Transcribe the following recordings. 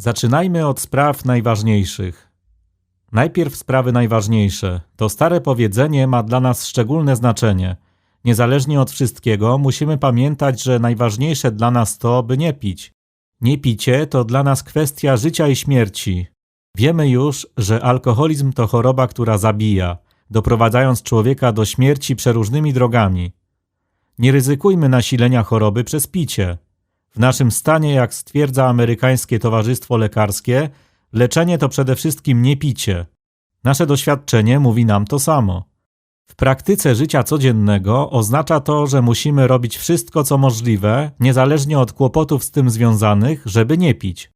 Zaczynajmy od spraw najważniejszych. Najpierw sprawy najważniejsze. To stare powiedzenie ma dla nas szczególne znaczenie. Niezależnie od wszystkiego, musimy pamiętać, że najważniejsze dla nas to, by nie pić. Niepicie to dla nas kwestia życia i śmierci. Wiemy już, że alkoholizm to choroba, która zabija, doprowadzając człowieka do śmierci przeróżnymi drogami. Nie ryzykujmy nasilenia choroby przez picie. W naszym stanie, jak stwierdza amerykańskie Towarzystwo Lekarskie, leczenie to przede wszystkim nie picie. Nasze doświadczenie mówi nam to samo. W praktyce życia codziennego oznacza to, że musimy robić wszystko, co możliwe, niezależnie od kłopotów z tym związanych, żeby nie pić.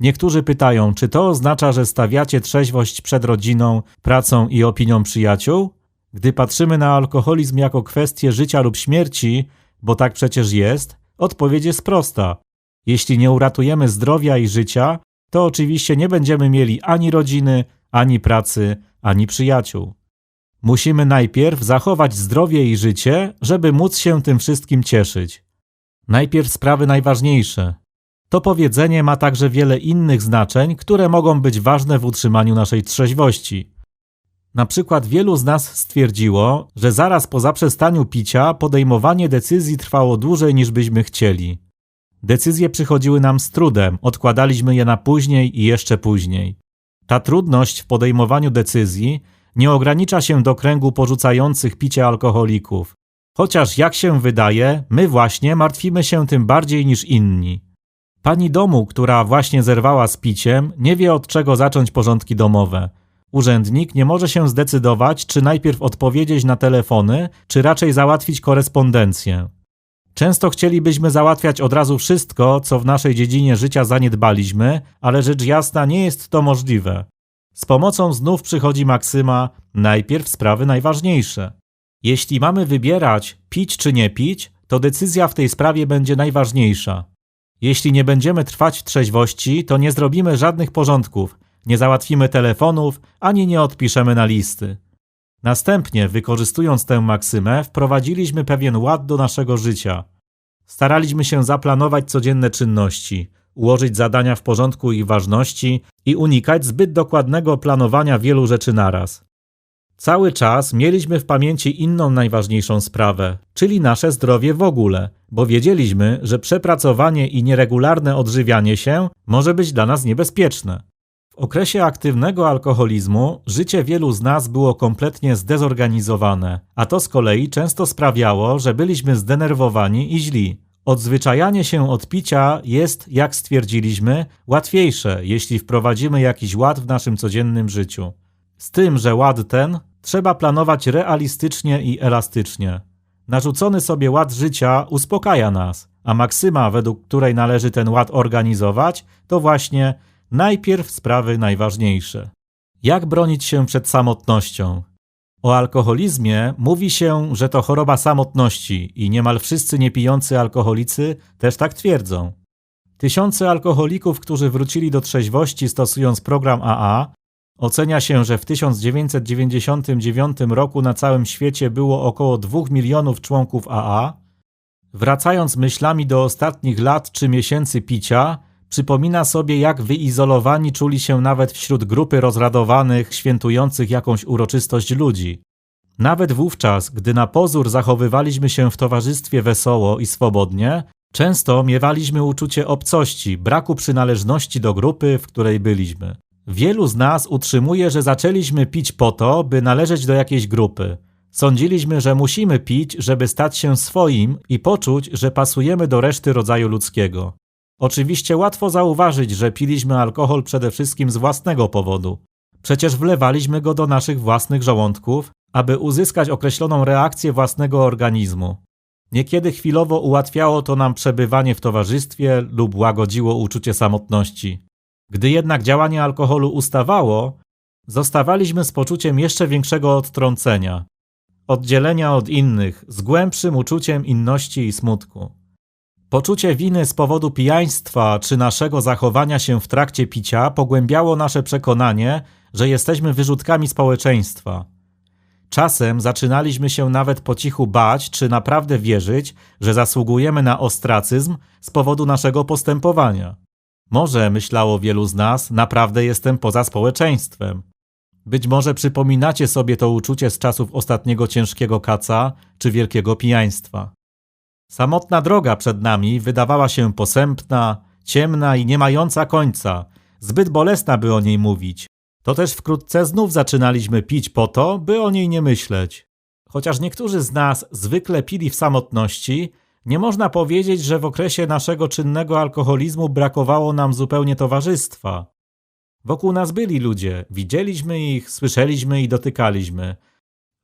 Niektórzy pytają, czy to oznacza, że stawiacie trzeźwość przed rodziną, pracą i opinią przyjaciół? Gdy patrzymy na alkoholizm jako kwestię życia lub śmierci, bo tak przecież jest, odpowiedź jest prosta. Jeśli nie uratujemy zdrowia i życia, to oczywiście nie będziemy mieli ani rodziny, ani pracy, ani przyjaciół. Musimy najpierw zachować zdrowie i życie, żeby móc się tym wszystkim cieszyć. Najpierw sprawy najważniejsze. To powiedzenie ma także wiele innych znaczeń, które mogą być ważne w utrzymaniu naszej trzeźwości. Na przykład wielu z nas stwierdziło, że zaraz po zaprzestaniu picia podejmowanie decyzji trwało dłużej niż byśmy chcieli. Decyzje przychodziły nam z trudem, odkładaliśmy je na później i jeszcze później. Ta trudność w podejmowaniu decyzji nie ogranicza się do kręgu porzucających picie alkoholików. Chociaż jak się wydaje, my właśnie martwimy się tym bardziej niż inni. Pani domu, która właśnie zerwała z piciem, nie wie od czego zacząć porządki domowe. Urzędnik nie może się zdecydować, czy najpierw odpowiedzieć na telefony, czy raczej załatwić korespondencję. Często chcielibyśmy załatwiać od razu wszystko, co w naszej dziedzinie życia zaniedbaliśmy, ale rzecz jasna nie jest to możliwe. Z pomocą znów przychodzi maksyma najpierw sprawy najważniejsze. Jeśli mamy wybierać pić czy nie pić, to decyzja w tej sprawie będzie najważniejsza. Jeśli nie będziemy trwać w trzeźwości, to nie zrobimy żadnych porządków, nie załatwimy telefonów, ani nie odpiszemy na listy. Następnie, wykorzystując tę maksymę, wprowadziliśmy pewien ład do naszego życia. Staraliśmy się zaplanować codzienne czynności, ułożyć zadania w porządku ich ważności i unikać zbyt dokładnego planowania wielu rzeczy naraz. Cały czas mieliśmy w pamięci inną najważniejszą sprawę, czyli nasze zdrowie w ogóle, bo wiedzieliśmy, że przepracowanie i nieregularne odżywianie się może być dla nas niebezpieczne. Okresie aktywnego alkoholizmu życie wielu z nas było kompletnie zdezorganizowane, a to z kolei często sprawiało, że byliśmy zdenerwowani i źli. Odzwyczajanie się od picia jest, jak stwierdziliśmy, łatwiejsze, jeśli wprowadzimy jakiś ład w naszym codziennym życiu. Z tym, że ład ten trzeba planować realistycznie i elastycznie. Narzucony sobie ład życia uspokaja nas, a maksyma, według której należy ten ład organizować, to właśnie najpierw sprawy najważniejsze. Jak bronić się przed samotnością? O alkoholizmie mówi się, że to choroba samotności i niemal wszyscy niepijący alkoholicy też tak twierdzą. Tysiące alkoholików, którzy wrócili do trzeźwości stosując program AA, ocenia się, że w 1999 roku na całym świecie było około 2 milionów członków AA. Wracając myślami do ostatnich lat czy miesięcy picia, Przypomina sobie, jak wyizolowani czuli się nawet wśród grupy rozradowanych, świętujących jakąś uroczystość ludzi. Nawet wówczas, gdy na pozór zachowywaliśmy się w towarzystwie wesoło i swobodnie, często miewaliśmy uczucie obcości, braku przynależności do grupy, w której byliśmy. Wielu z nas utrzymuje, że zaczęliśmy pić po to, by należeć do jakiejś grupy. Sądziliśmy, że musimy pić, żeby stać się swoim i poczuć, że pasujemy do reszty rodzaju ludzkiego. Oczywiście łatwo zauważyć, że piliśmy alkohol przede wszystkim z własnego powodu. Przecież wlewaliśmy go do naszych własnych żołądków, aby uzyskać określoną reakcję własnego organizmu. Niekiedy chwilowo ułatwiało to nam przebywanie w towarzystwie lub łagodziło uczucie samotności. Gdy jednak działanie alkoholu ustawało, zostawaliśmy z poczuciem jeszcze większego odtrącenia, oddzielenia od innych, z głębszym uczuciem inności i smutku. Poczucie winy z powodu pijaństwa czy naszego zachowania się w trakcie picia pogłębiało nasze przekonanie, że jesteśmy wyrzutkami społeczeństwa. Czasem zaczynaliśmy się nawet po cichu bać, czy naprawdę wierzyć, że zasługujemy na ostracyzm z powodu naszego postępowania. Może, myślało wielu z nas, naprawdę jestem poza społeczeństwem. Być może przypominacie sobie to uczucie z czasów ostatniego ciężkiego kaca czy wielkiego pijaństwa. Samotna droga przed nami wydawała się posępna, ciemna i nie mająca końca, zbyt bolesna, by o niej mówić. To też wkrótce znów zaczynaliśmy pić po to, by o niej nie myśleć. Chociaż niektórzy z nas zwykle pili w samotności, nie można powiedzieć, że w okresie naszego czynnego alkoholizmu brakowało nam zupełnie towarzystwa. Wokół nas byli ludzie, widzieliśmy ich, słyszeliśmy i dotykaliśmy.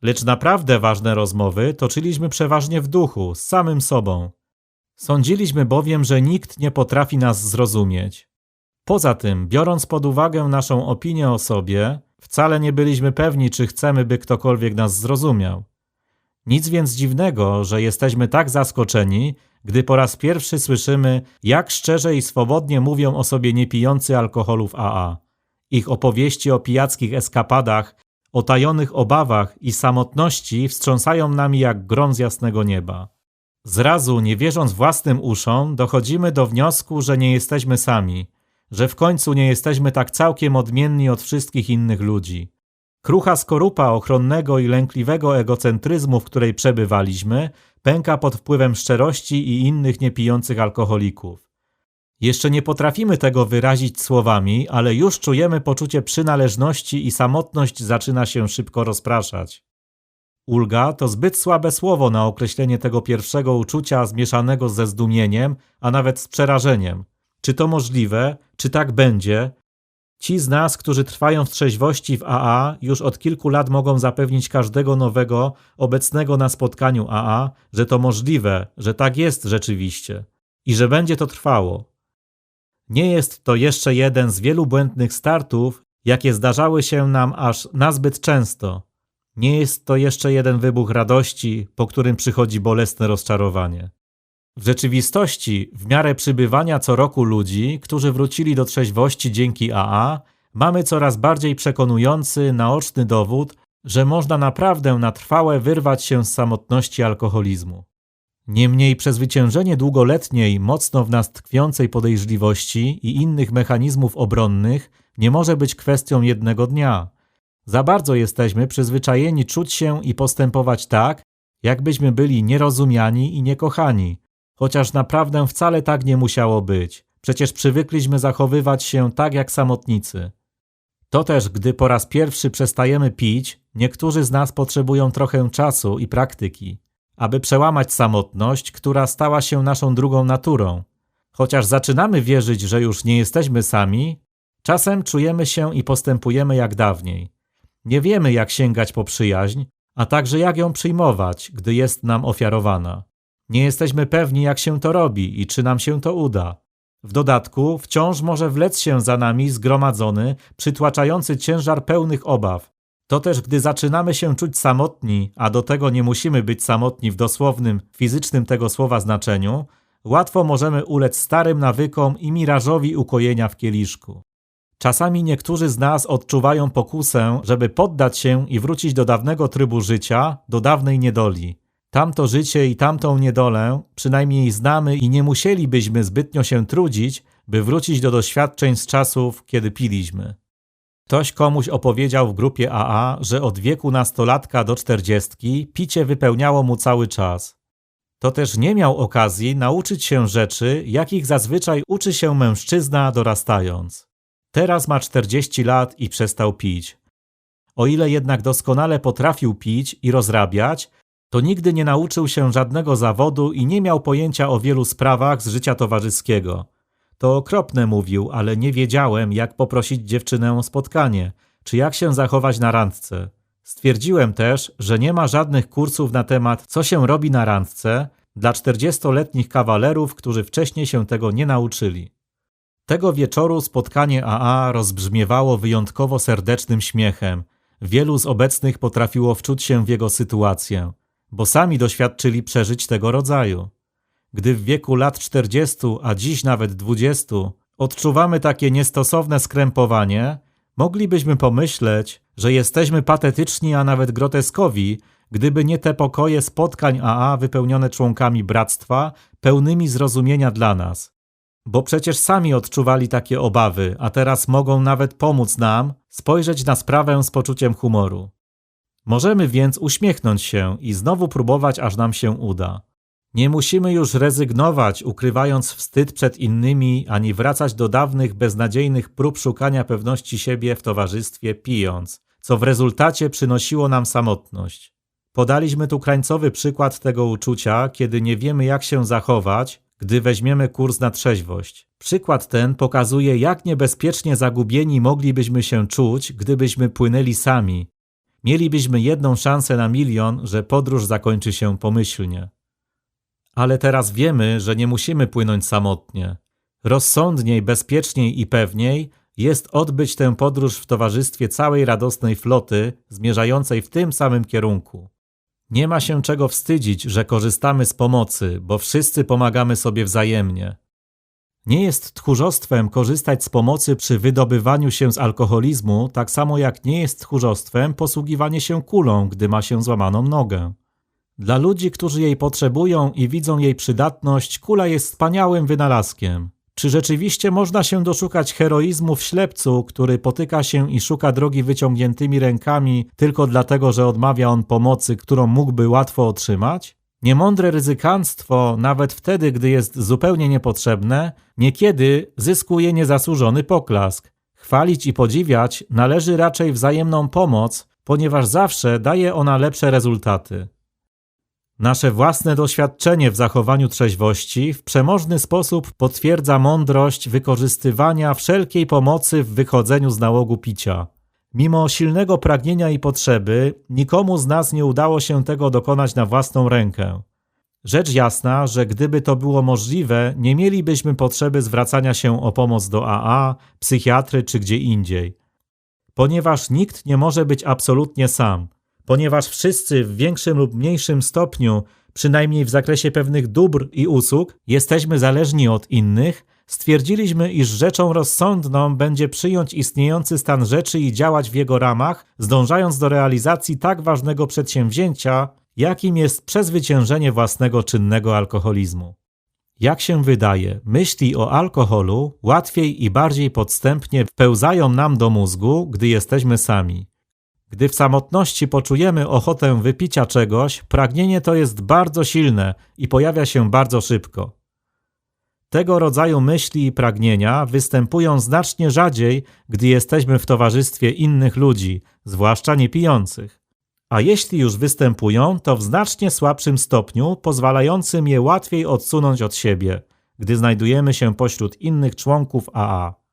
Lecz naprawdę ważne rozmowy toczyliśmy przeważnie w duchu, z samym sobą. Sądziliśmy bowiem, że nikt nie potrafi nas zrozumieć. Poza tym, biorąc pod uwagę naszą opinię o sobie, wcale nie byliśmy pewni, czy chcemy, by ktokolwiek nas zrozumiał. Nic więc dziwnego, że jesteśmy tak zaskoczeni, gdy po raz pierwszy słyszymy, jak szczerze i swobodnie mówią o sobie niepijący alkoholów AA. Ich opowieści o pijackich eskapadach, o tajonych obawach i samotności wstrząsają nami jak grom z jasnego nieba. Zrazu, nie wierząc własnym uszom, dochodzimy do wniosku, że nie jesteśmy sami, że w końcu nie jesteśmy tak całkiem odmienni od wszystkich innych ludzi. Krucha skorupa ochronnego i lękliwego egocentryzmu, w której przebywaliśmy, pęka pod wpływem szczerości i innych niepijących alkoholików. Jeszcze nie potrafimy tego wyrazić słowami, ale już czujemy poczucie przynależności i samotność zaczyna się szybko rozpraszać. Ulga to zbyt słabe słowo na określenie tego pierwszego uczucia zmieszanego ze zdumieniem, a nawet z przerażeniem. Czy to możliwe? Czy tak będzie? Ci z nas, którzy trwają w trzeźwości w AA, już od kilku lat mogą zapewnić każdego nowego, obecnego na spotkaniu AA, że to możliwe, że tak jest rzeczywiście i że będzie to trwało. Nie jest to jeszcze jeden z wielu błędnych startów, jakie zdarzały się nam aż nazbyt często. Nie jest to jeszcze jeden wybuch radości, po którym przychodzi bolesne rozczarowanie. W rzeczywistości, w miarę przybywania co roku ludzi, którzy wrócili do trzeźwości dzięki AA, mamy coraz bardziej przekonujący, naoczny dowód, że można naprawdę na trwałe wyrwać się z samotności alkoholizmu. Niemniej przezwyciężenie długoletniej, mocno w nas tkwiącej podejrzliwości i innych mechanizmów obronnych nie może być kwestią jednego dnia. Za bardzo jesteśmy przyzwyczajeni czuć się i postępować tak, jakbyśmy byli nierozumiani i niekochani, chociaż naprawdę wcale tak nie musiało być. Przecież przywykliśmy zachowywać się tak jak samotnicy. To też, gdy po raz pierwszy przestajemy pić, niektórzy z nas potrzebują trochę czasu i praktyki, aby przełamać samotność, która stała się naszą drugą naturą. Chociaż zaczynamy wierzyć, że już nie jesteśmy sami, czasem czujemy się i postępujemy jak dawniej. Nie wiemy, jak sięgać po przyjaźń, a także jak ją przyjmować, gdy jest nam ofiarowana. Nie jesteśmy pewni, jak się to robi i czy nam się to uda. W dodatku wciąż może wlec się za nami zgromadzony, przytłaczający ciężar pełnych obaw. To też, gdy zaczynamy się czuć samotni, a do tego nie musimy być samotni w dosłownym, fizycznym tego słowa znaczeniu, łatwo możemy ulec starym nawykom i mirażowi ukojenia w kieliszku. Czasami niektórzy z nas odczuwają pokusę, żeby poddać się i wrócić do dawnego trybu życia, do dawnej niedoli. Tamto życie i tamtą niedolę przynajmniej znamy i nie musielibyśmy zbytnio się trudzić, by wrócić do doświadczeń z czasów, kiedy piliśmy. Ktoś komuś opowiedział w grupie AA, że od wieku nastolatka do czterdziestki picie wypełniało mu cały czas. To też nie miał okazji nauczyć się rzeczy, jakich zazwyczaj uczy się mężczyzna dorastając. Teraz ma 40 lat i przestał pić. O ile jednak doskonale potrafił pić i rozrabiać, to nigdy nie nauczył się żadnego zawodu i nie miał pojęcia o wielu sprawach z życia towarzyskiego. To okropne mówił, ale nie wiedziałem, jak poprosić dziewczynę o spotkanie, czy jak się zachować na randce. Stwierdziłem też, że nie ma żadnych kursów na temat, co się robi na randce dla czterdziestoletnich kawalerów, którzy wcześniej się tego nie nauczyli. Tego wieczoru spotkanie AA rozbrzmiewało wyjątkowo serdecznym śmiechem. Wielu z obecnych potrafiło wczuć się w jego sytuację bo sami doświadczyli przeżyć tego rodzaju. Gdy w wieku lat 40, a dziś nawet 20, odczuwamy takie niestosowne skrępowanie, moglibyśmy pomyśleć, że jesteśmy patetyczni, a nawet groteskowi, gdyby nie te pokoje spotkań AA wypełnione członkami bractwa, pełnymi zrozumienia dla nas. bo przecież sami odczuwali takie obawy, a teraz mogą nawet pomóc nam spojrzeć na sprawę z poczuciem humoru. Możemy więc uśmiechnąć się i znowu próbować, aż nam się uda. Nie musimy już rezygnować, ukrywając wstyd przed innymi, ani wracać do dawnych, beznadziejnych prób szukania pewności siebie w towarzystwie pijąc, co w rezultacie przynosiło nam samotność. Podaliśmy tu krańcowy przykład tego uczucia, kiedy nie wiemy, jak się zachować, gdy weźmiemy kurs na trzeźwość. Przykład ten pokazuje, jak niebezpiecznie zagubieni moglibyśmy się czuć, gdybyśmy płynęli sami. Mielibyśmy jedną szansę na milion, że podróż zakończy się pomyślnie. Ale teraz wiemy, że nie musimy płynąć samotnie. Rozsądniej, bezpieczniej i pewniej jest odbyć tę podróż w towarzystwie całej radosnej floty zmierzającej w tym samym kierunku. Nie ma się czego wstydzić, że korzystamy z pomocy, bo wszyscy pomagamy sobie wzajemnie. Nie jest tchórzostwem korzystać z pomocy przy wydobywaniu się z alkoholizmu, tak samo jak nie jest tchórzostwem posługiwanie się kulą, gdy ma się złamaną nogę. Dla ludzi, którzy jej potrzebują i widzą jej przydatność, kula jest wspaniałym wynalazkiem. Czy rzeczywiście można się doszukać heroizmu w ślepcu, który potyka się i szuka drogi wyciągniętymi rękami tylko dlatego, że odmawia on pomocy, którą mógłby łatwo otrzymać? Niemądre ryzykanstwo, nawet wtedy, gdy jest zupełnie niepotrzebne, niekiedy zyskuje niezasłużony poklask. Chwalić i podziwiać należy raczej wzajemną pomoc, ponieważ zawsze daje ona lepsze rezultaty. Nasze własne doświadczenie w zachowaniu trzeźwości w przemożny sposób potwierdza mądrość wykorzystywania wszelkiej pomocy w wychodzeniu z nałogu picia. Mimo silnego pragnienia i potrzeby, nikomu z nas nie udało się tego dokonać na własną rękę. Rzecz jasna, że gdyby to było możliwe, nie mielibyśmy potrzeby zwracania się o pomoc do AA, psychiatry czy gdzie indziej. Ponieważ nikt nie może być absolutnie sam – ponieważ wszyscy w większym lub mniejszym stopniu, przynajmniej w zakresie pewnych dóbr i usług, jesteśmy zależni od innych, stwierdziliśmy, iż rzeczą rozsądną będzie przyjąć istniejący stan rzeczy i działać w jego ramach, zdążając do realizacji tak ważnego przedsięwzięcia, jakim jest przezwyciężenie własnego czynnego alkoholizmu. Jak się wydaje, myśli o alkoholu łatwiej i bardziej podstępnie wpełzają nam do mózgu, gdy jesteśmy sami. Gdy w samotności poczujemy ochotę wypicia czegoś, pragnienie to jest bardzo silne i pojawia się bardzo szybko. Tego rodzaju myśli i pragnienia występują znacznie rzadziej, gdy jesteśmy w towarzystwie innych ludzi, zwłaszcza niepijących. A jeśli już występują, to w znacznie słabszym stopniu, pozwalającym je łatwiej odsunąć od siebie, gdy znajdujemy się pośród innych członków AA.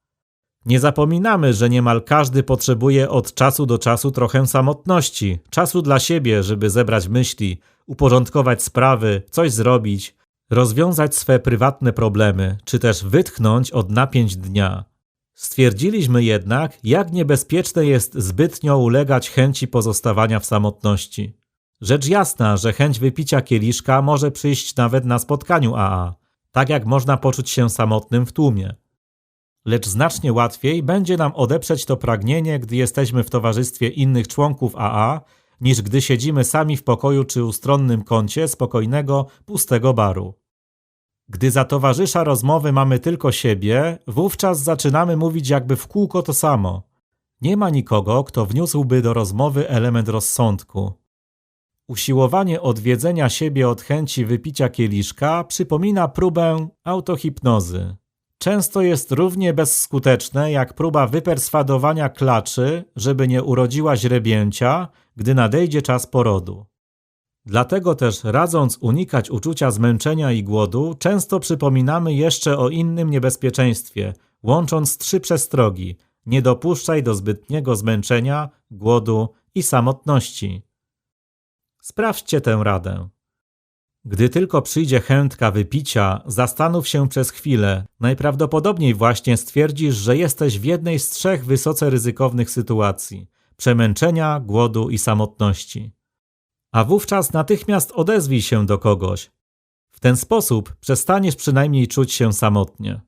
Nie zapominamy, że niemal każdy potrzebuje od czasu do czasu trochę samotności, czasu dla siebie, żeby zebrać myśli, uporządkować sprawy, coś zrobić, rozwiązać swe prywatne problemy, czy też wytchnąć od napięć dnia. Stwierdziliśmy jednak, jak niebezpieczne jest zbytnio ulegać chęci pozostawania w samotności. Rzecz jasna, że chęć wypicia kieliszka może przyjść nawet na spotkaniu AA, tak jak można poczuć się samotnym w tłumie lecz znacznie łatwiej będzie nam odeprzeć to pragnienie, gdy jesteśmy w towarzystwie innych członków AA, niż gdy siedzimy sami w pokoju czy ustronnym kącie spokojnego, pustego baru. Gdy za towarzysza rozmowy mamy tylko siebie, wówczas zaczynamy mówić jakby w kółko to samo. Nie ma nikogo, kto wniósłby do rozmowy element rozsądku. Usiłowanie odwiedzenia siebie od chęci wypicia kieliszka przypomina próbę autohipnozy. Często jest równie bezskuteczne jak próba wyperswadowania klaczy, żeby nie urodziła źrebięcia, gdy nadejdzie czas porodu. Dlatego też, radząc unikać uczucia zmęczenia i głodu, często przypominamy jeszcze o innym niebezpieczeństwie, łącząc trzy przestrogi: nie dopuszczaj do zbytniego zmęczenia, głodu i samotności. Sprawdźcie tę radę. Gdy tylko przyjdzie chętka wypicia, zastanów się przez chwilę. Najprawdopodobniej właśnie stwierdzisz, że jesteś w jednej z trzech wysoce ryzykownych sytuacji przemęczenia, głodu i samotności. A wówczas natychmiast odezwij się do kogoś. W ten sposób przestaniesz przynajmniej czuć się samotnie.